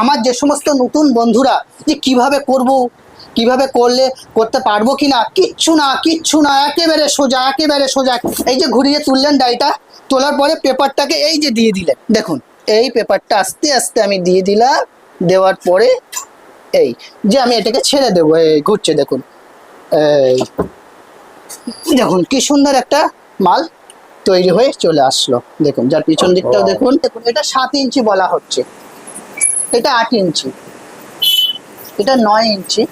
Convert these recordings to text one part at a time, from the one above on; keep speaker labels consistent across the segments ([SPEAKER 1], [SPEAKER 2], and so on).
[SPEAKER 1] আমার যে সমস্ত নতুন বন্ধুরা যে কীভাবে করব কীভাবে করলে করতে পারব কি না কিচ্ছু না কিচ্ছু না একেবারে সোজা একেবারে সোজা। এই যে ঘুরিয়ে তুললেন ডাইটা তোলার পরে পেপারটাকে এই যে দিয়ে দিলেন। দেখুন এই পেপারটা আস্তে আস্তে আমি দিয়ে দিলাম দেওয়ার পরে এই যে আমি এটাকে ছেড়ে দেবো এই ঘুরছে দেখুন। এই দেখুন কি সুন্দর একটা মাল তৈরি হয়ে চলে আসলো। দেখুন যার পিছন দিকটাও দেখুন দেখুন এটা সাত ইঞ্চি বলা হচ্ছে। এটা আট ইঞ্চি। এটা নয় ইঞ্চি।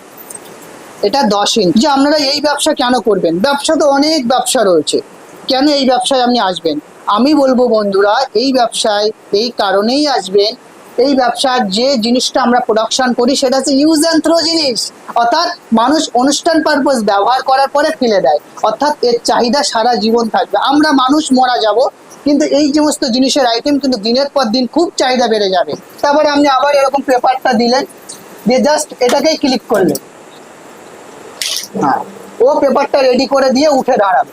[SPEAKER 1] এটা দশ ইঞ্চি। যে আপনারা এই ব্যবসা কেন করবেন? ব্যবসা তো অনেক ব্যবসা রয়েছে। কেন এই ব্যবসায় আপনি আসবেন? আমি বলব, বন্ধুরা, এই ব্যবসায় এই কারণেই আসবেন। এই ব্যবসার যে জিনিসটা আমরা প্রোডাকশন করি, সেটা হচ্ছে ইউজ অ্যান্ড থ্রো জিনিস। অর্থাৎ মানুষ অনুষ্ঠান পারপোজ ব্যবহার করার পরে ফেলে দেয়। অর্থাৎ এর চাহিদা সারা জীবন থাকবে। আমরা মানুষ মরা যাব কিন্তু এই সমস্ত জিনিসের আইটেম কিন্তু দিনের পর দিন খুব চাহিদা বেড়ে যাবে। তারপরে আপনি আবার এরকম পেপারটা দিলেন, দিয়ে জাস্ট এটাকেই ক্লিক করলেন। হ্যাঁ ও পেপারটা রেডি করে দিয়ে উঠে দাঁড়াবে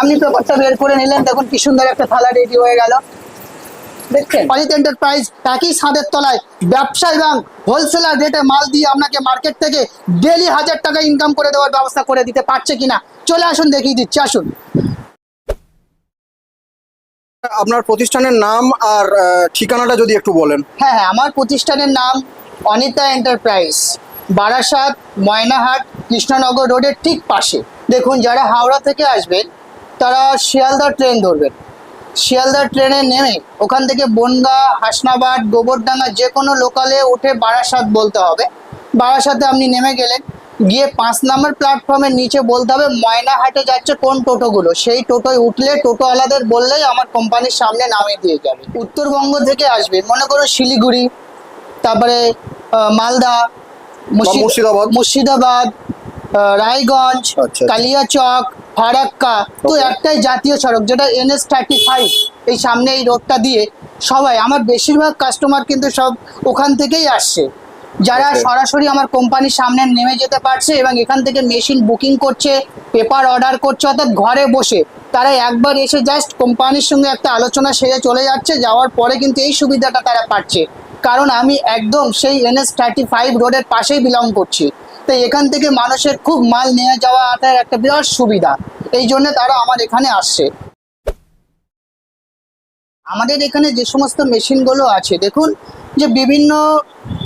[SPEAKER 1] আপনি পেপারটা বের করে নিলেন, দেখুন কি সুন্দর একটা থালা রেডি হয়ে গেল। দেখছেন? ছাদের তলায় ব্যবসা এবং হোলসেলার রেটে মাল দিয়ে আপনাকে মার্কেট থেকে ডেলি হাজার টাকা ইনকাম করে দেওয়ার ব্যবস্থা করে দিতে পারছে কিনা? চলে আসুন, দেখিয়ে দিচ্ছি, আসুন।
[SPEAKER 2] আপনার প্রতিষ্ঠানের নাম আর ঠিকানাটা যদি একটু বলেন।
[SPEAKER 1] হ্যাঁ হ্যাঁ আমার প্রতিষ্ঠানের নাম অনিতা এন্টারপ্রাইজ, বারাসাত, ময়নাহাট, কৃষ্ণনগর রোডের ঠিক পাশে। দেখুন, যারা হাওড়া থেকে আসবেন, তারা শিয়ালদা ট্রেন ধরবেন। শিয়ালদা ট্রেনে নেমে ওখান থেকে বনগা, হাসনাবাদ, গোবরডাঙ্গা যে কোনো লোকালে উঠে বারাসাত বলতে হবে। বারাসাতে আপনি নেমে গেলেন গিয়ে পাঁচ নম্বর প্ল্যাটফর্মের নিচে বলতে হবে ময়নাহাটে যাচ্ছে কোন টোটোগুলো সেই টোটোয় উঠলে টোটো টোটোওয়ালাদের বললেই আমার কোম্পানির সামনে নামিয়ে দিয়ে যাবে উত্তরবঙ্গ থেকে আসবে মনে করো শিলিগুড়ি তারপরে মালদা মুর্শিদ-
[SPEAKER 2] মুর্শিদাবাদ।
[SPEAKER 1] মুর্শিদাবাদ রায়গঞ্জ
[SPEAKER 2] আচ্ছা।
[SPEAKER 1] কালিয়াচক ফারাক্কা তো একটাই জাতীয় সড়ক যেটা এনএস থার্টি ফাইভ এই সামনে এই রোডটা দিয়ে সবাই আমার বেশিরভাগ কাস্টমার কিন্তু সব ওখান থেকেই আসছে যারা সরাসরি আমার কোম্পানির সামনে নেমে যেতে পারছে এবং এখান থেকে মেশিন বুকিং করছে পেপার অর্ডার করছে অর্থাৎ ঘরে বসে তারা একবার এসে জাস্ট কোম্পানির সঙ্গে একটা আলোচনা সেরে চলে যাচ্ছে যাওয়ার পরে কিন্তু এই সুবিধাটা তারা পাচ্ছে। কারণ আমি একদম সেই এনএস থার্টি ফাইভ রোডের পাশেই বিলং করছি। তো এখান থেকে মানুষের খুব মাল নিয়ে যাওয়া আসার একটা বিরাট সুবিধা। এই জন্য তারা আমার এখানে আসছে। আমাদের এখানে যে সমস্ত মেশিনগুলো আছে দেখুন যে বিভিন্ন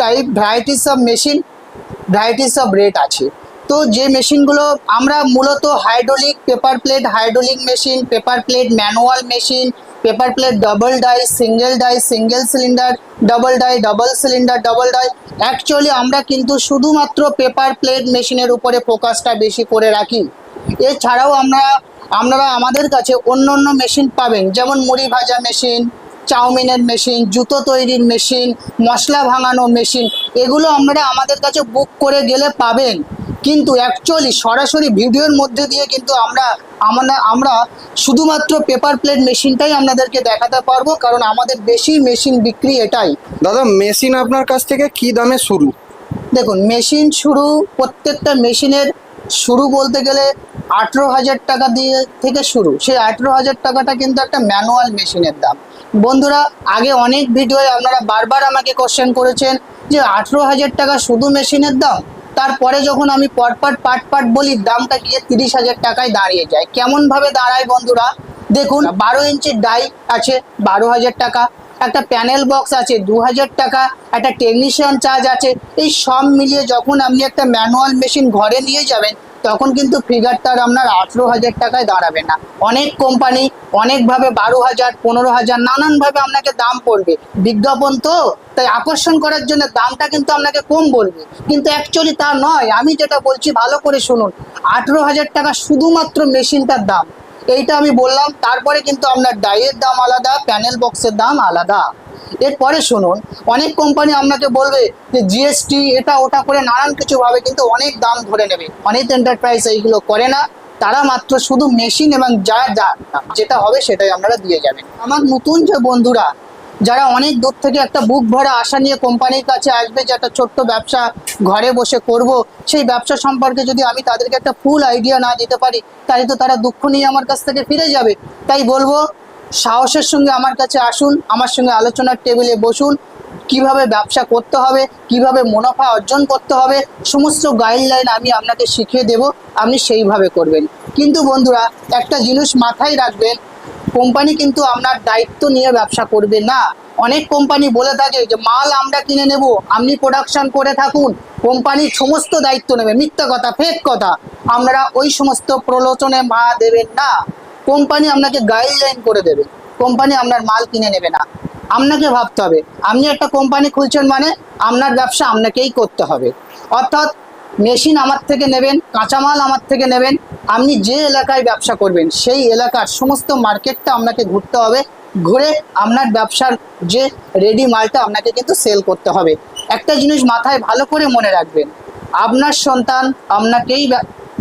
[SPEAKER 1] type varieties of machine varieties of rate আছে। তো যে মেশিনগুলো আমরা মূলত hydraulic paper plate hydraulic machine paper plate manual machine paper plate double die single die single cylinder double die double cylinder double die actually আমরা কিন্তু শুধুমাত্র paper plate মেশিনের উপরে ফোকাসটা বেশি করে রাখি। এছাড়াও আমরা, আপনারা আমাদের কাছে অন্য অন্য মেশিন পাবেন, যেমন মুড়ি ভাজা মেশিন চাউমিনের মেশিন জুতো তৈরির মেশিন মশলা ভাঙানো মেশিন এগুলো আপনারা আমাদের কাছে বুক করে গেলে পাবেন। কিন্তু অ্যাকচুয়ালি সরাসরি ভিডিওর মধ্যে দিয়ে কিন্তু আমরা আমরা আমরা শুধুমাত্র পেপার প্লেট মেশিনটাই আপনাদেরকে দেখাতে পারব কারণ আমাদের বেশি মেশিন বিক্রি এটাই।
[SPEAKER 2] দাদা মেশিন আপনার কাছ থেকে কি দামে শুরু?
[SPEAKER 1] দেখুন মেশিন শুরু প্রত্যেকটা মেশিনের শুরু বলতে গেলে আঠেরো হাজার টাকা দিয়ে থেকে শুরু। সেই আঠেরো হাজার টাকাটা কিন্তু একটা ম্যানুয়াল মেশিনের দাম। বন্ধুরা, আগে অনেক ভিডিওয়ে আপনারা বারবার আমাকে কোশ্চেন করেছেন যে আঠেরো হাজার টাকা শুধু মেশিনের দাম? তারপরে যখন আমি পটপাট পাট পাট বলি, দামটা গিয়ে তিরিশ হাজার টাকায় দাঁড়িয়ে যায়। কেমনভাবে দাঁড়ায় বন্ধুরা? দেখুন, বারো ইঞ্চির ডাই আছে, বারো হাজার টাকা। একটা প্যানেল বক্স আছে দু হাজার টাকা, একটা টেকনিশিয়ান চার্জ আছে। এই সব মিলিয়ে যখন আপনি একটা ম্যানুয়াল মেশিন ঘরে নিয়ে যাবেন, তখন কিন্তু ফিগারটা আপনার আঠেরো হাজার টাকায় দাঁড়াবে না। অনেক কোম্পানি অনেকভাবে বারো হাজার, পনেরো হাজার নানানভাবে আপনাকে দাম পড়বে। বিজ্ঞাপন তো, তাই আকর্ষণ করার জন্য দামটা কিন্তু আপনাকে কম বলবে। কিন্তু অ্যাকচুয়ালি তা নয়। আমি যেটা বলছি, ভালো করে শুনুন। আঠেরো হাজার টাকা শুধুমাত্র মেশিনটার দাম। এইটা আমি বললাম, তারপরে কিন্তু আপনার ডাইয়ের দাম আলাদা প্যানেল বক্সের দাম আলাদা। এরপরে শুনুন, অনেক কোম্পানি আপনাকে বলবে যে জিএসটি এটা ওটা করে নানান কিছু ভাবে কিন্তু অনেক দাম ধরে নেবে। অনেক এন্টারপ্রাইজ এইগুলো করে না, তারা মাত্র শুধু মেশিন এবং যা যা, যেটা হবে সেটাই আপনারা দিয়ে যাবেন। আমার নতুন যে বন্ধুরা যারা অনেক দূর থেকে একটা বুক ভরা আশা নিয়ে কোম্পানির কাছে আসবে যে একটা ছোট্ট ব্যবসা ঘরে বসে করব, সেই ব্যবসা সম্পর্কে যদি আমি তাদেরকে একটা ফুল আইডিয়া না দিতে পারি, তাহলে তো তারা দুঃখ নিয়ে আমার কাছ থেকে ফিরে যাবে। তাই বলব, সাহসের সঙ্গে আমার কাছে আসুন, আমার সঙ্গে আলোচনার টেবিলে বসুন, কীভাবে ব্যবসা করতে হবে, কীভাবে মুনাফা অর্জন করতে হবে, সমস্ত গাইডলাইন আমি আপনাকে শিখিয়ে দেব, আপনি সেইভাবে করবেন। কিন্তু বন্ধুরা, একটা জিনিস মাথায় রাখবেন কোম্পানি কিন্তু আপনার দায়িত্ব নিয়ে ব্যবসা করবে না। অনেক কোম্পানি বলে থাকে যে, মাল আমরা কিনে নেব, আপনি প্রোডাকশন করে থাকুন। কোম্পানি সমস্ত দায়িত্ব নেবে। মিথ্যা কথা ফেক কথা। আপনারা ওই সমস্ত প্রলোচনে মা দেবেন না। কোম্পানি আপনাকে গাইডলাইন করে দেবে। কোম্পানি আপনার মাল কিনে নেবে না। আপনাকে ভাবতে হবে, আপনি একটা কোম্পানি খুলছেন মানে আপনার ব্যবসা আপনাকেই করতে হবে। অর্থাৎ মেশিন আমার থেকে নেবেন, কাঁচামাল আমার থেকে নেবেন, আপনি যে এলাকায় ব্যবসা করবেন, সেই এলাকার সমস্ত মার্কেটটা আপনাকে ঘুরতে হবে, ঘুরে আপনার ব্যবসার যে রেডি মালটা আপনাকে কিন্তু সেল করতে হবে। একটা জিনিস মাথায় ভালো করে মনে রাখবেন, আপনার সন্তান আপনাকেই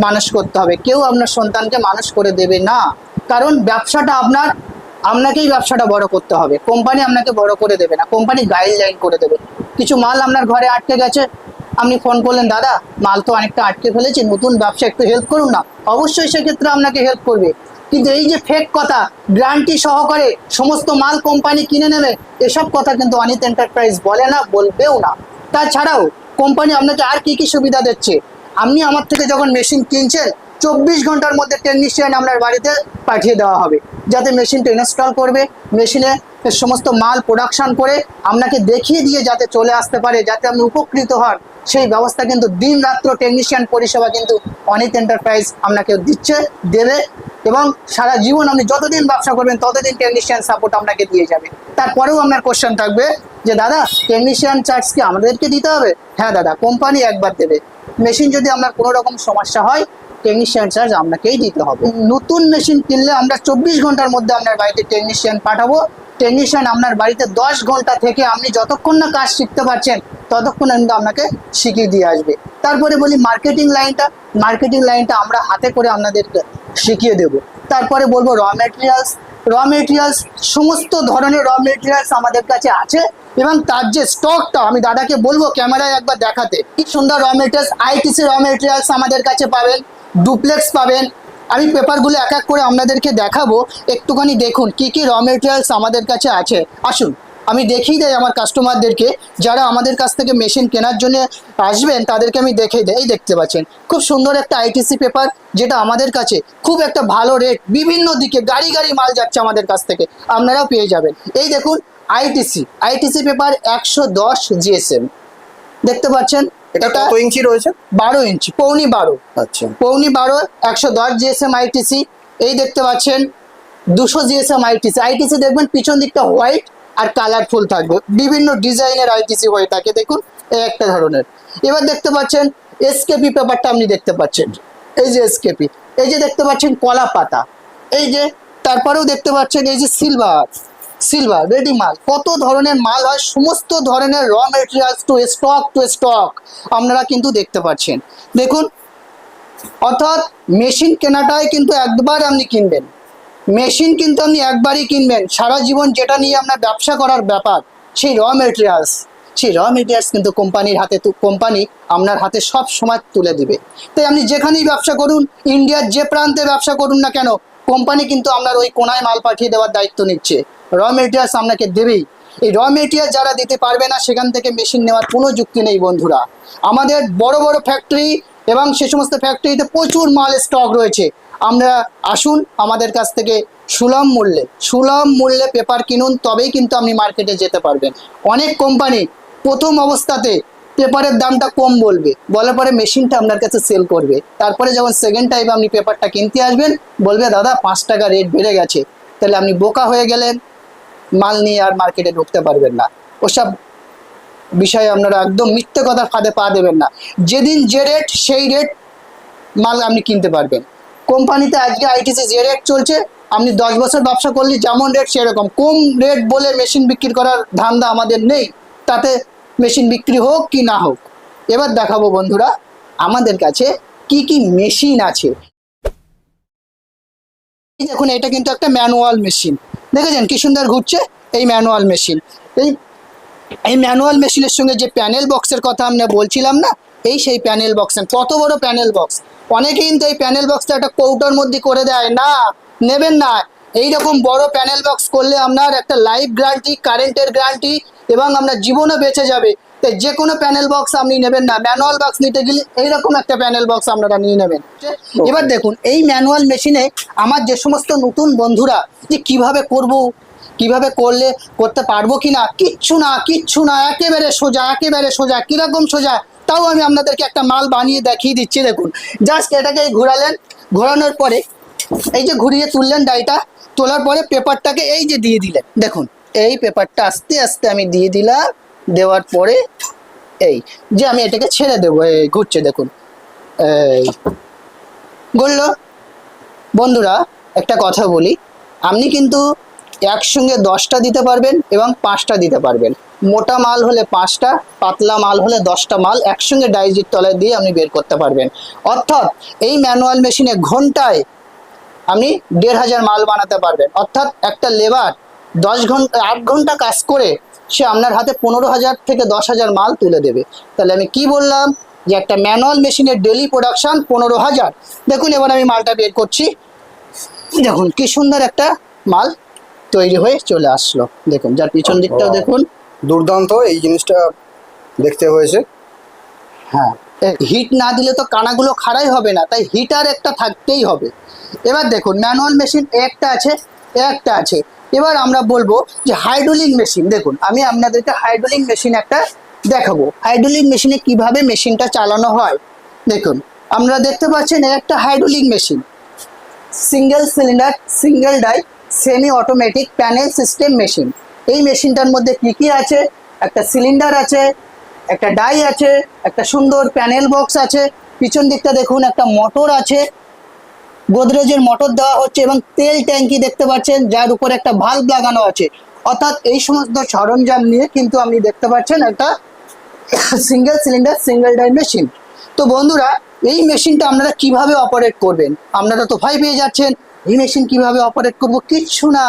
[SPEAKER 1] মানুষ করতে হবে, কেউ আপনার সন্তানকে মানুষ করে দেবে না, কারণ ব্যবসাটা আপনার, আপনাকেই ব্যবসাটা বড় করতে হবে কোম্পানি আপনাকে বড় করে দেবে না কোম্পানি গাইডলাইন করে দেবে। কিছু মাল আপনার ঘরে আটকে গেছে আপনি ফোন করলেন, দাদা, মাল তো অনেকটা আটকে ফেলেছি, নতুন ব্যবসা, একটু হেল্প করুন না। অবশ্যই সেক্ষেত্রে আপনাকে হেল্প করবে। কিন্তু এই যে ফেক কথা গ্যারান্টি সহকারে সমস্ত মাল কোম্পানি কিনে নেবে, এসব কথা কিন্তু অনিত এন্টারপ্রাইজ বলে না, বলবেও না। তাছাড়াও কোম্পানি আপনাকে আর কি কি সুবিধা দিচ্ছে? আপনি আমার থেকে যখন মেশিন কিনছেন, চব্বিশ ঘণ্টার মধ্যে টেকনিশিয়ান আপনার বাড়িতে পাঠিয়ে দেওয়া হবে। যাতে মেশিনটা ইনস্টল করবে মেশিনে সমস্ত মাল প্রোডাকশন করে আপনাকে দেখিয়ে দিয়ে যাতে চলে আসতে পারে, যাতে আপনি উপকৃত হন। সেই ব্যবস্থা কিন্তু দিন রাত্র টেকনিশিয়ান পরিষেবা কিন্তু অনিত এন্টারপ্রাইজ আপনাকে দিচ্ছে, দেবে এবং সারা জীবন আপনি যতদিন ব্যবসা করবেন ততদিন টেকনিশিয়ান সাপোর্ট আপনাকে দিয়ে যাবে। তারপরেও আপনার কোশ্চেন থাকবে যে, দাদা টেকনিশিয়ান চার্জ কি আমাদেরকে দিতে হবে? হ্যাঁ দাদা কোম্পানি একবার দেবে। মেশিন যদি আপনার কোনো রকম সমস্যা হয় টেকনিশিয়ান চার্জ আপনাকেই দিতে হবে। নতুন মেশিন কিনলে আমরা চব্বিশ ঘণ্টার মধ্যে আপনার বাড়িতে টেকনিশিয়ান পাঠাবো। টেকনিশিয়ান আপনার বাড়িতে দশ ঘণ্টা থেকে আপনি যতক্ষণ না কাজ শিখতে পারছেন ততক্ষণ কিন্তু আপনাকে শিখিয়ে দিয়ে আসবে। তারপরে বলি মার্কেটিং লাইনটা মার্কেটিং লাইনটা আমরা হাতে করে আপনাদেরকে শিখিয়ে দেব। তারপরে বলব র মেটেরিয়ালস র মেটেরিয়ালস সমস্ত ধরনের র মেটেরিয়ালস আমাদের কাছে আছে এবং তার যে স্টকটা আমি দাদাকে বলব ক্যামেরায় একবার দেখাতে। কি সুন্দর raw materials ITC raw materials আমাদের কাছে পাবেন ডুপ্লেক্স পাবেন। আমি পেপারগুলো এক এক করে আপনাদেরকে দেখাবো। একটুখানি দেখুন কি কি র মেটেরিয়ালস আমাদের কাছে আছে। আসুন। আমি দেখিয়ে দেয় আমার কাস্টমারদেরকে যারা আমাদের কাছ থেকে মেশিন কেনার জন্য আসবেন তাদেরকে আমি দেখিয়ে দেয় এই দেখতে পাচ্ছেন খুব সুন্দর একটা আইটিসি পেপার যেটা আমাদের কাছে খুব একটা ভালো রেট বিভিন্ন দিকে গাড়ি গাড়ি মাল যাচ্ছে আমাদের কাছ থেকে আপনারাও পেয়ে যাবেন। এই দেখুন আইটিসি আইটিসি পেপার একশো দশ জিএসএম দেখতে পাচ্ছেন
[SPEAKER 2] এটা
[SPEAKER 1] এটা
[SPEAKER 2] কত ইঞ্চি রয়েছে?
[SPEAKER 1] বারো ইঞ্চি পৌনি বারো।
[SPEAKER 2] আচ্ছা।
[SPEAKER 1] পৌনি বারো একশো দশ জিএসএম আইটিসি এই দেখতে পাচ্ছেন দুশো জিএসএম আইটিসি আইটিসি দেখবেন পিছন দিকটা হোয়াইট আর কালারফুল থাকবে। বিভিন্ন ডিজাইনের আইটিসি হয়ে থাকে, দেখুন একটা ধরনের। এবার দেখতে পাচ্ছেন এসকেপি পেপারটা আপনি দেখতে পাচ্ছেন। এই যে এসকেপি এই যে দেখতে পাচ্ছেন কলা পাতা। এই যে, তারপরেও দেখতে পাচ্ছেন এই যে সিলভার সিলভার রেডি মাল। কত ধরনের মাল হয়, সমস্ত ধরনের raw materials to stock to stock আপনারা কিন্তু দেখতে পাচ্ছেন। দেখুন, অর্থাৎ মেশিন কেনাটাই কিন্তু একবার আপনি কিনবেন। মেশিন কিন্তু আপনি একবারই কিনবেন। সারা জীবন যেটা নিয়ে আপনার ব্যবসা করার ব্যাপার, সেই র মেটেরিয়ালস সেই র মেটেরিয়ালস কিন্তু কোম্পানির হাতে কোম্পানি আপনার হাতে সব সময় তুলে দিবে। তাই আপনি যেখানেই ব্যবসা করুন, ইন্ডিয়ার যে প্রান্তে ব্যবসা করুন না কেন, কোম্পানি কিন্তু আপনার ওই কোনায় মাল পাঠিয়ে দেওয়ার দায়িত্ব নিচ্ছে। র মেটেরিয়ালস আপনাকে দেবেই। এই র মেটেরিয়াল যারা দিতে পারবে না, সেখান থেকে মেশিন নেওয়ার কোনো যুক্তি নেই বন্ধুরা। আমাদের বড় বড় ফ্যাক্টরি এবং সে সমস্ত ফ্যাক্টরিতে প্রচুর মাল স্টক রয়েছে। আমরা আসুন আমাদের কাছ থেকে সুলভ মূল্যে সুলভ মূল্যে পেপার কিনুন, তবেই কিন্তু আপনি মার্কেটে যেতে পারবেন। অনেক কোম্পানি প্রথম অবস্থাতে পেপারের দামটা কম বলবে, বলার পরে মেশিনটা আপনার কাছে সেল করবে। তারপরে যখন সেকেন্ড টাইম আপনি পেপারটা কিনতে আসবেন, বলবে, দাদা, পাঁচ টাকা রেট বেড়ে গেছে। তাহলে আপনি বোকা হয়ে গেলেন, মাল নিয়ে আর মার্কেটে ঢুকতে পারবেন না। ওসব বিষয়ে আপনারা একদম মিথ্যে কথার ফাঁদে পা দেবেন না। যেদিন যে রেট সেই রেট মাল আপনি কিনতে পারবেন। কোম্পানিতে আজকে আইটিসি যে রেট চলছে, আপনি দশ বছর ব্যবসা করলে, যেমন রেট সেরকম। কম রেট বলে মেশিন বিক্রি করার ধান্দা আমাদের নেই, তাতে মেশিন বিক্রি হোক কি না হোক। এবার দেখাবো বন্ধুরা, আমাদের কাছে কি কি মেশিন আছে। দেখুন, এটা কিন্তু একটা ম্যানুয়াল মেশিন দেখেছেন কি সুন্দর ঘুরছে? এই ম্যানুয়াল মেশিন এই এই ম্যানুয়াল মেশিনের সঙ্গে যে প্যানেল বক্সের কথা আমরা বলছিলাম না এই সেই প্যানেল বক্স কত বড় প্যানেল বক্স অনেকে কিন্তু এই প্যানেল বক্সটা একটা কৌটোর মধ্যে করে দেয়। না নেবেন না। এই রকম বড় প্যানেল বক্স করলে আপনার একটা লাইফ গ্যারান্টি কারেন্টের গ্যারান্টি এবং আপনার জীবনও বেঁচে যাবে। তাই যে কোনো প্যানেল বক্স আপনি নেবেন না। ম্যানুয়াল বক্স নিতে গেলে এইরকম একটা প্যানেল বক্স আপনারা নিয়ে নেবেন। এবার দেখুন এই ম্যানুয়াল মেশিনে আমার যে সমস্ত নতুন বন্ধুরা যে কীভাবে করব কীভাবে করলে করতে পারব কি না কিচ্ছু না কিচ্ছু না একেবারে সোজা একেবারে সোজা কীরকম সোজা তাও আমি আপনাদেরকে একটা মাল বানিয়ে দেখিয়ে দিচ্ছি, দেখুন। জাস্ট এটাকে ঘোরালেন, ঘোরানোর পরে এই যে ঘুরিয়ে তুললেন ডাইটা, তোলার পরে পেপারটাকে এই যে দিয়ে দিলেন, দেখুন। এই পেপারটা আস্তে আস্তে আমি দিয়ে দিলাম, দেওয়ার পরে এই যে আমি এটাকে ছেড়ে দেবো, এই ঘুরছে, দেখুন। এই বলল বন্ধুরা, একটা কথা বলি, আপনি কিন্তু একসঙ্গে দশটা দিতে পারবেন এবং পাঁচটা দিতে পারবেন। মোটা মাল হলে পাঁচটা পাতলা মাল হলে দশটা মাল একসঙ্গে ডাইজির তলায় দিয়ে আপনি বের করতে পারবেন। অর্থাৎ এই ম্যানুয়াল মেশিনে ঘন্টায় আপনি দেড় হাজার মাল বানাতে পারবেন। অর্থাৎ একটা লেবার দশ ঘণ্টা আট ঘণ্টা কাজ করে সে আপনার হাতে পনেরো হাজার থেকে দশ হাজার মাল তুলে দেবে। তাহলে আমি কি বললাম? যে একটা ম্যানুয়াল মেশিনের ডেলি প্রোডাকশান পনেরো হাজার। দেখুন এবার আমি মালটা বের করছি। দেখুন কি সুন্দর একটা মাল তৈরি হয়ে চলে আসলো। দেখুন যার পিছন দিকটাও দেখুন।
[SPEAKER 2] দুর্দান্ত, এই জিনিসটা দেখতে হয়েছে।
[SPEAKER 1] হ্যাঁ হিট না দিলে তো কানাগুলো খাড়াই হবে না, তাই হিটার একটা থাকতেই হবে। এবার দেখুন ম্যানুয়াল মেশিন একটা আছে একটা আছে। এবার আমরা বলব যে হাইড্রোলিক মেশিন দেখুন, আমি আপনাদেরকে হাইড্রোলিক মেশিন একটা দেখাবো। হাইড্রোলিক মেশিনে কীভাবে মেশিনটা চালানো হয়? দেখুন, আমরা দেখতে পাচ্ছেন একটা hydraulic machine single cylinder single die semi automatic panel system machine এই মেশিনটার মধ্যে কি কি আছে? একটা সিলিন্ডার আছে, একটা ডাই আছে, একটা সুন্দর প্যানেল বক্স আছে, পিছন দিকটা দেখুন একটা মোটর আছে, গোদরেজের মোটর দেওয়া হচ্ছে এবং তেল ট্যাঙ্কি দেখতে পাচ্ছেন, যার উপর একটা ভাল্ব লাগানো আছে। অর্থাৎ এই সমস্ত সরঞ্জাম নিয়ে কিন্তু আপনি দেখতে পাচ্ছেন একটা single cylinder single die machine তো বন্ধুরা, এই মেশিনটা আপনারা কীভাবে অপারেট করবেন? আপনারা তো ভয় পেয়ে যাচ্ছেন, এই মেশিন কীভাবে অপারেট করব? কিচ্ছু না।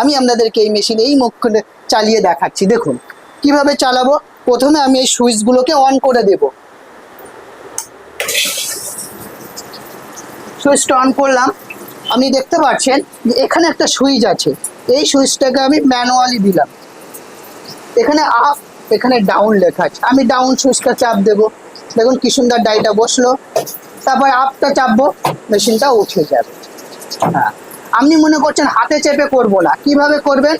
[SPEAKER 1] আমি আপনাদেরকে এই মেশিন এই মুখ চালিয়ে দেখাচ্ছি। দেখুন, কীভাবে চালাবো? প্রথমে আমি এই সুইচগুলোকে অন করে দেব। সুইচটা অন করলাম। আপনি দেখতে পাচ্ছেন যে এখানে একটা সুইচ আছে। এই সুইচটাকে আমি ম্যানুয়ালি দিলাম। এখানে আপ এখানে ডাউন লেখা আছে। আমি ডাউন সুইচটা চাপ দেবো। দেখুন কি সুন্দর ডাইটা বসল। তারপর আপটা চাপবো মেশিনটা উঠে যাবে। হ্যাঁ। আপনি মনে করছেন হাতে চেপে করব না, কীভাবে করবেন?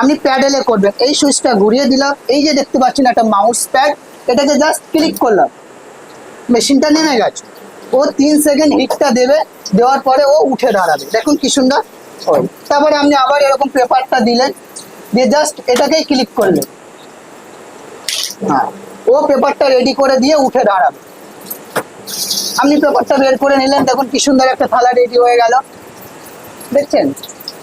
[SPEAKER 1] আপনি প্যাডেলে করবেন। এই সুইচটা ঘুরিয়ে দিলাম। এই যে দেখতে পাচ্ছেন একটা মাউস প্যাড এটাকে জাস্ট ক্লিক করলাম। মেশিনটা নেমে গেছে। ও তিন সেকেন্ড হিটটা দেবে, দেওয়ার পরে ও উঠে দাঁড়াবে। দেখুন কি সুন্দর। তারপরে আপনি আবার এরকম পেপারটা দিলেন, দিয়ে জাস্ট এটাকেই ক্লিক করলেন। হ্যাঁ ও পেপারটা রেডি করে দিয়ে উঠে দাঁড়াবে। আপনি পেপারটা বের করে নিলেন, দেখুন কি সুন্দর একটা থালা রেডি হয়ে গেল। দেখছেন?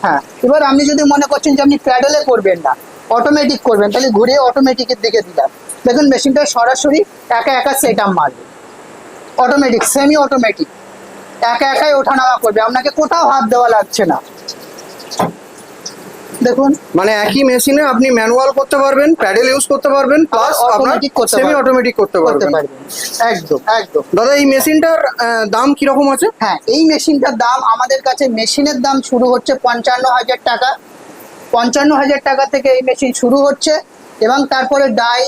[SPEAKER 1] হ্যাঁ এবার আপনি যদি মনে করছেন যে আপনি প্যাডেলে করবেন না অটোমেটিক করবেন, তাহলে ঘুরে অটোমেটিকের দিকে দিলাম। দেখুন, মেশিনটা সরাসরি একা একা সেট আপ মারবে। অটোমেটিক সেমি অটোমেটিক একা একাই ওঠানামা করবে। আপনাকে কোথাও হাত দেওয়া লাগছে না। দেখুন
[SPEAKER 2] মানে একই মেশিনে আপনি ম্যানুয়াল করতে পারবেন প্যাডেল ইউজ করতে পারবেন প্লাস আপনার সেমি। অটোমেটিক করতে পারবেন।
[SPEAKER 1] একদম একদম।
[SPEAKER 2] দাদা এই মেশিনটার দাম কীরকম আছে?
[SPEAKER 1] হ্যাঁ এই মেশিনটার দাম আমাদের কাছে মেশিনের দাম শুরু হচ্ছে পঞ্চান্ন হাজার টাকা। পঞ্চান্ন হাজার টাকা থেকে এই মেশিন শুরু হচ্ছে এবং তারপরে ডাই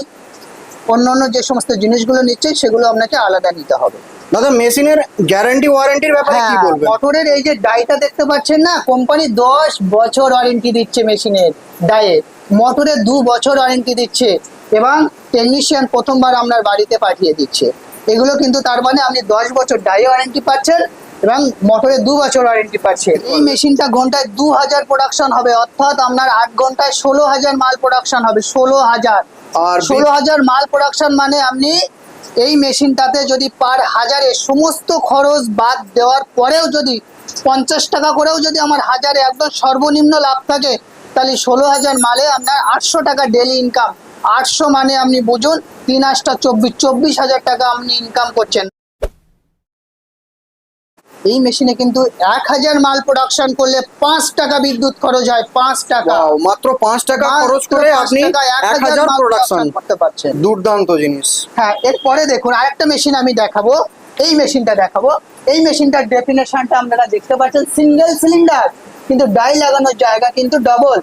[SPEAKER 1] অন্যান্য যে সমস্ত জিনিসগুলো নিচ্ছে সেগুলো আপনাকে আলাদা নিতে হবে।
[SPEAKER 2] দাদা মেশিনের গ্যারান্টি ওয়ারেন্টির ব্যাপারে কি
[SPEAKER 1] হ্যাঁ
[SPEAKER 2] বলবেন?
[SPEAKER 1] মোটরের এই যে ডাইটা দেখতে পাচ্ছেন না কোম্পানি দশ বছর ওয়ারেন্টি দিচ্ছে মেশিনের ডায়ে মোটরের দু বছর ওয়ারেন্টি দিচ্ছে এবং টেকনিশিয়ান প্রথমবার আপনার বাড়িতে পাঠিয়ে দিচ্ছে। এগুলো কিন্তু তার মানে আপনি দশ বছর ডাই ওয়ারেন্টি পাচ্ছেন এবং মোটরে দু বছর ওয়ারেন্টি পাচ্ছেন। এই মেশিনটা ঘন্টায় দু হাজার প্রোডাকশন হবে অর্থাৎ আপনার আট ঘন্টায় ষোলো হাজার মাল প্রোডাকশন হবে ষোলো হাজার।
[SPEAKER 2] আর
[SPEAKER 1] ষোলো হাজার মাল প্রোডাকশন মানে আপনি এই মেশিনটাতে যদি পার হাজারে সমস্ত খরচ বাদ দেওয়ার পরেও যদি পঞ্চাশ টাকা করেও যদি আমার হাজারে একদম সর্বনিম্ন লাভ থাকে, তাহলে ষোলো হাজার মালে আপনার আটশো টাকা ডেলি ইনকাম আটশো মানে আপনি বুঝুন, তিন আটটা চব্বিশ চব্বিশ হাজার টাকা আপনি ইনকাম করছেন। এই মেশিনে কিন্তু এক হাজার মাল প্রোডাকশন করলে পাঁচ টাকা বিদ্যুৎ খরচ হয় পাঁচ টাকা।
[SPEAKER 2] মাত্র পাঁচ টাকা খরচ করে আপনি এক হাজার প্রোডাকশন
[SPEAKER 1] করতে পারছেন।
[SPEAKER 2] দুর্দান্ত জিনিস।
[SPEAKER 1] হ্যাঁ এরপরে দেখুন আরেকটা মেশিন আমি দেখাবো। এই মেশিনটা দেখাবো। এই মেশিনটার ডেফিনেশনটা আপনারা দেখতে পাচ্ছেন সিঙ্গেল সিলিন্ডার কিন্তু ডাই লাগানোর জায়গা কিন্তু ডবল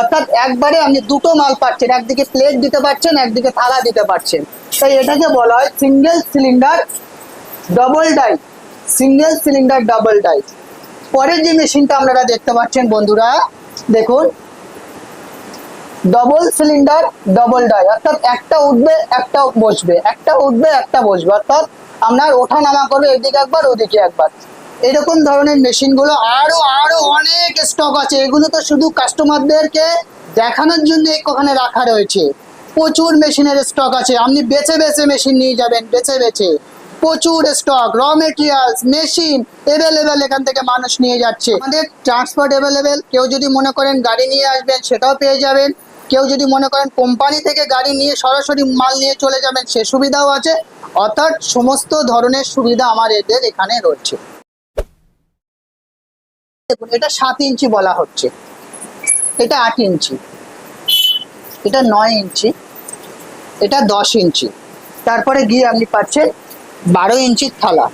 [SPEAKER 1] অর্থাৎ একবারে আপনি দুটো মাল পাচ্ছেন একদিকে প্লেট দিতে পারছেন একদিকে থালা দিতে পারছেন। তাই এটাকে বলা হয় single cylinder double die single cylinder double die পরের যে মেশিনটা আপনারা দেখতে পাচ্ছেন বন্ধুরা, দেখুন। ডবল সিলিন্ডার ডবল ডাই অর্থাৎ একটা উঠবে, একটা বসবে। একটা উঠবে, একটা বসবে। অর্থাৎ আপনার ওঠা নামা করবে এদিকে একবার, ওদিকে একবার। এরকম ধরনের মেশিনগুলো আরও আরও অনেক স্টক আছে। এগুলো তো শুধু কাস্টমারদেরকে দেখানোর জন্য ওখানে রাখা রয়েছে। প্রচুর মেশিনের স্টক আছে। আপনি বেছে বেছে মেশিন নিয়ে যাবেন, বেছে বেছে। প্রচুর stock raw materials machine available এখান থেকে মানুষ নিয়ে যাচ্ছে। আমাদের ট্রান্সপোর্ট এভেলেবেল কেউ যদি মনে করেন গাড়ি নিয়ে আসবেন, সেটাও পেয়ে যাবেন। কেউ যদি মনে করেন কোম্পানি থেকে গাড়ি নিয়ে সরাসরি মাল নিয়ে চলে যাবেন, সে সুবিধাও আছে। অর্থাৎ সমস্ত ধরনের সুবিধা আমার এদের এখানে রয়েছে। দেখুন, এটা সাত ইঞ্চি বলা হচ্ছে। এটা আট ইঞ্চি। এটা নয় ইঞ্চি। এটা দশ ইঞ্চি। তারপরে গিয়ে আপনি পাচ্ছেন বারো ইঞ্চির থালা।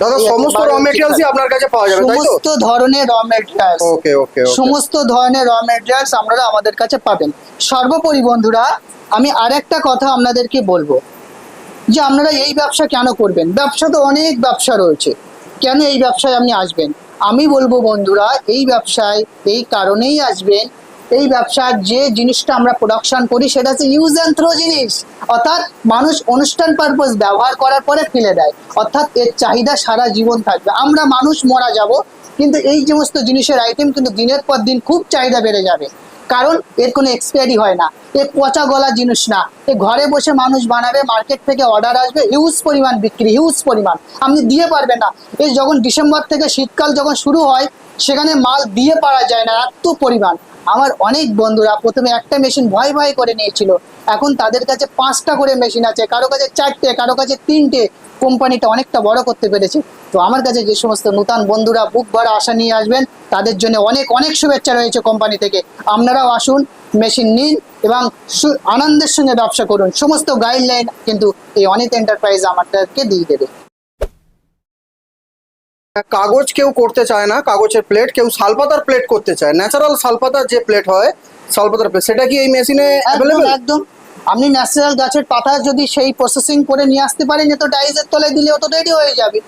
[SPEAKER 2] দাদা সমস্ত র মেটেরিয়ালসই আপনার কাছে পাওয়া যাবে তাই তো?
[SPEAKER 1] সমস্ত ধরনের র মেটেরিয়ালস
[SPEAKER 2] ওকে ওকে ওকে
[SPEAKER 1] সমস্ত ধরনের র মেটেরিয়ালস আপনারা আমাদের কাছে পাবেন। সর্বোপরি বন্ধুরা আমি আরেকটা কথা আপনাদেরকে বলব। যে আপনারা এই ব্যবসা কেন করবেন? ব্যবসা তো অনেক ব্যবসা রয়েছে। কেন এই ব্যবসায় আপনি আসবেন? আমি বলব বন্ধুরা এই ব্যবসায় এই কারণেই আসবেন এই ব্যবসার যে জিনিসটা আমরা প্রোডাকশন করি, সেটা হচ্ছে ইউজ অ্যান্ড থ্রো জিনিস। অর্থাৎ মানুষ অনুষ্ঠান পারপোজ ব্যবহার করার পরে ফেলে দেয়। অর্থাৎ এর চাহিদা সারা জীবন থাকবে। আমরা মানুষ মরা যাব, কিন্তু এই সমস্ত জিনিসের আইটেম কিন্তু দিনের পর দিন খুব চাহিদা বেড়ে যাবে। কারণ এর কোনো এক্সপায়ারি হয় না। এ পচা গলা জিনিস না। এ ঘরে বসে মানুষ বানাবে মার্কেট থেকে অর্ডার আসবে হিউজ পরিমাণ বিক্রি হিউজ পরিমাণ। আপনি দিয়ে পারবেন না। এই যখন ডিসেম্বর থেকে শীতকাল যখন শুরু হয়, সেখানে মাল দিয়ে পারা যায় না, এত পরিমাণ। আমার অনেক বন্ধুরা প্রথমে একটা মেশিন ভয় ভয় করে নিয়েছিল। এখন তাদের কাছে পাঁচটা করে মেশিন আছে, কারও কাছে চারটে, কারও কাছে তিনটে। কোম্পানিটা অনেকটা বড় করতে পেরেছে। তো আমার কাছে যে সমস্ত নতুন বন্ধুরা বুক ভরা আশা নিয়ে আসবেন, তাদের জন্য অনেক অনেক শুভেচ্ছা রয়েছে কোম্পানি থেকে। আপনারাও আসুন মেশিন নিন এবং আনন্দের সঙ্গে ব্যবসা করুন। সমস্ত গাইডলাইন কিন্তু এই অনেক এন্টারপ্রাইজ আমাদেরকে দিয়ে দেবে।
[SPEAKER 2] কাগজ কেউ করতে চায় না কাগজের প্লেট কেউ শালপাতার প্লেট করতে চায়। ন্যাচারাল শালপাতার যে প্লেট হয় শালপাতার প্লেট সেটা কি এই মেশিনে
[SPEAKER 1] একদম একদম। আপনি ন্যাচারাল গাছের পাতা যদি সেই প্রসেসিং করে নিয়ে আসতে পারেন তো ডাইজের তলায় দিলে তো রেডি হয়ে যাবে।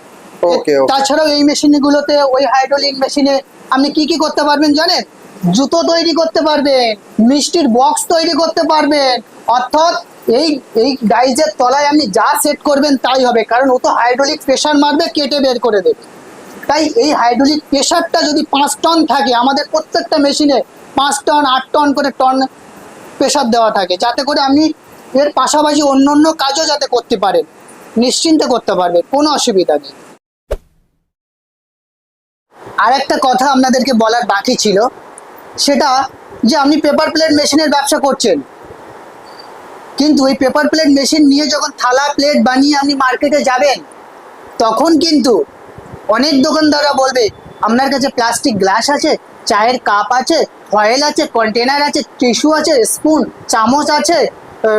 [SPEAKER 2] ওকে
[SPEAKER 1] তাছাড়াও এই মেশিনগুলোতে ওই হাইড্রোলিক মেশিনে আপনি কি কি করতে পারবেন জানেন? জুতো তৈরি করতে পারবেন মিষ্টির বক্স তৈরি করতে পারবেন। অর্থাৎ এই এই ডাইজের তলায় আপনি যা সেট করবেন তাই হবে কারণ ও তো হাইড্রোলিক প্রেশার মারবে কেটে বের করে দেবে। তাই এই হাইড্রোলিক প্রেশারটা যদি পাঁচ টন থাকে, আমাদের প্রত্যেকটা মেশিনে পাঁচ টন আট টন করে টন প্রেশার দেওয়া থাকে। যাতে করে আপনি এর পাশাপাশি অন্য অন্য কাজও যাতে করতে পারেন নিশ্চিন্তে করতে পারবেন কোনো অসুবিধা নেই। আর একটা কথা আপনাদেরকে বলার বাকি ছিল, সেটা যে আপনি পেপার প্লেট মেশিনের ব্যবসা করছেন। কিন্তু ওই পেপার প্লেট মেশিন নিয়ে যখন থালা প্লেট বানিয়ে আপনি মার্কেটে যাবেন, তখন কিন্তু অনেক দোকানদাররা বলবে, আপনার কাছে প্লাস্টিক গ্লাস আছে, চায়ের কাপ আছে ফয়েল আছে কন্টেনার আছে টিস্যু আছে স্পুন চামচ আছে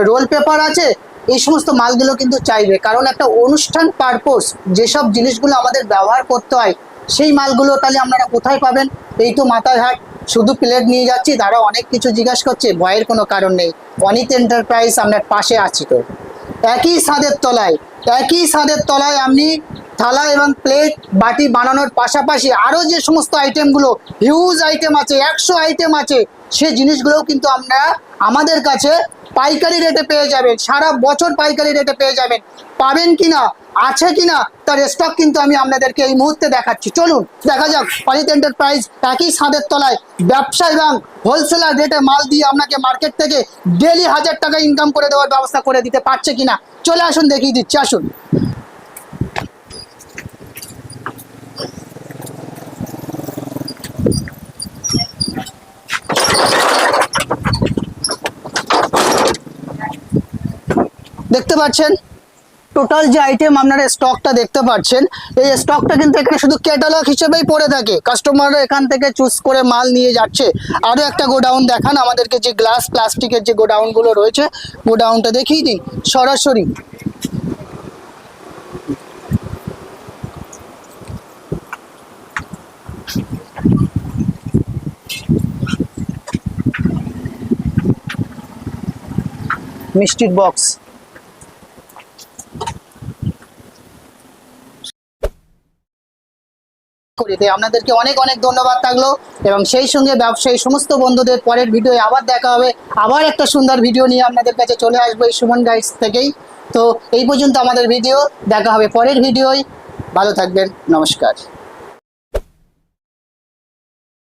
[SPEAKER 1] রোল পেপার আছে। এই সমস্ত মালগুলো কিন্তু চাইবে। কারণ একটা অনুষ্ঠান পারপোস যেসব জিনিসগুলো আমাদের ব্যবহার করতে হয়, সেই মালগুলো তাহলে আপনারা কোথায় পাবেন? এই তো মাথায় হাট শুধু প্লেট নিয়ে যাচ্ছি, তারা অনেক কিছু জিজ্ঞাসা করছে, ভয়ের কোনো কারণ নেই। অনিত এন্টারপ্রাইজ আপনার পাশে আছি তো। একই ছাদের তলায়, একই ছাদের তলায় আপনি থালা এবং প্লেট বাটি বানানোর পাশাপাশি আরও যে সমস্ত আইটেমগুলো হিউজ আইটেম আছে, একশো আইটেম আছে, সে জিনিসগুলোও কিন্তু আমরা আমাদের কাছে পাইকারি রেটে পেয়ে যাবেন। সারা বছর পাইকারি রেটে পেয়ে যাবেন। পাবেন কিনা, আছে কিনা, তার স্টক কিন্তু আমি আপনাদেরকে এই মুহূর্তে দেখাচ্ছি। চলুন, দেখা যাক, অনিত এন্টারপ্রাইজ একই ছাদের তলায় ব্যবসা এবং হোলসেলার রেটে মাল দিয়ে আপনাকে মার্কেট থেকে ডেলি হাজার টাকা ইনকাম করে দেওয়ার ব্যবস্থা করে দিতে পারছে কিনা। চলে আসুন, দেখিয়ে দিচ্ছি, আসুন। দেখতে পাচ্ছেন? টোটাল যে আইটেম আপনারা স্টকটা দেখতে পাচ্ছেন, এই স্টকটা কিন্তু এখানে শুধু ক্যাটালগ হিসেবেই পড়ে থাকে। কাস্টমাররা এখান থেকে চুজ করে মাল নিয়ে যাচ্ছে। আরও একটা গোডাউন দেখান, আমাদেরকে যে গ্লাস প্লাস্টিকের যে গোডাউনগুলো রয়েছে, গোডাউনটা দেখিয়ে দিন সরাসরি। মিষ্টির বক্স করিতে আপনাদেরকে অনেক অনেক ধন্যবাদ থাকল এবং সেই সঙ্গে ব্যবসায়ী সমস্ত বন্ধুদের পরের ভিডিওয়ে আবার দেখা হবে। আবার একটা সুন্দর ভিডিও নিয়ে আপনাদের কাছে চলে আসব এই সুমন গাইডস থেকেই। তো এই পর্যন্ত আমাদের ভিডিও দেখা হবে পরের ভিডিওয়। ভালো থাকবেন, নমস্কার।